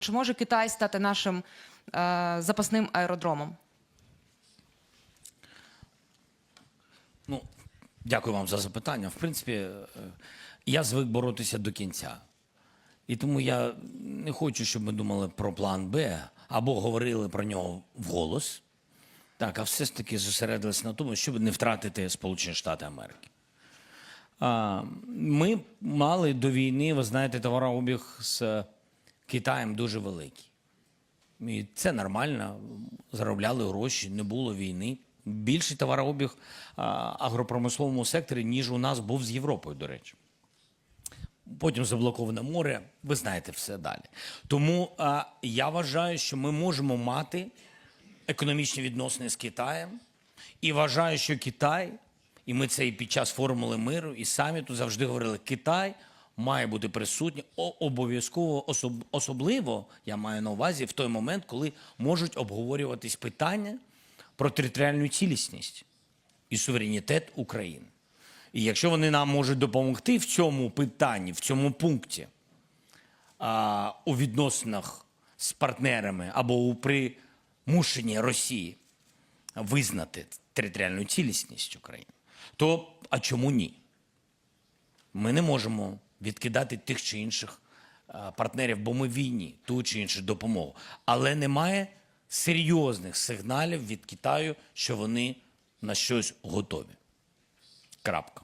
Чи може Китай стати нашим е, запасним аеродромом? Ну, дякую вам за запитання. В принципі, е, я звик боротися до кінця. І тому я не хочу, щоб ми думали про план Б або говорили про нього вголос. Так, а все ж таки зосередилися на тому, щоб не втратити Сполучені Штати Америки. Ми мали до війни, ви знаєте, товарообіг з Китаєм дуже великий. І це нормально. Заробляли гроші, не було війни. Більший товарообіг агропромисловому секторі, ніж у нас був з Європою, до речі. Потім заблоковане море, ви знаєте все далі. Тому а, я вважаю, що ми можемо мати економічні відносини з Китаєм. І вважаю, що Китай, і ми це і під час формули миру, і саміту завжди говорили, Китай має бути присутній о- обов'язково, особ- особливо, я маю на увазі, в той момент, коли можуть обговорюватись питання про територіальну цілісність і суверенітет України. І якщо вони нам можуть допомогти в цьому питанні, в цьому пункті, а, у відносинах з партнерами або у примушенні Росії визнати територіальну цілісність України, то а чому ні? Ми не можемо відкидати тих чи інших партнерів, бо ми війні, ту чи іншу допомогу. Але немає серйозних сигналів від Китаю, що вони на щось готові. Крапка.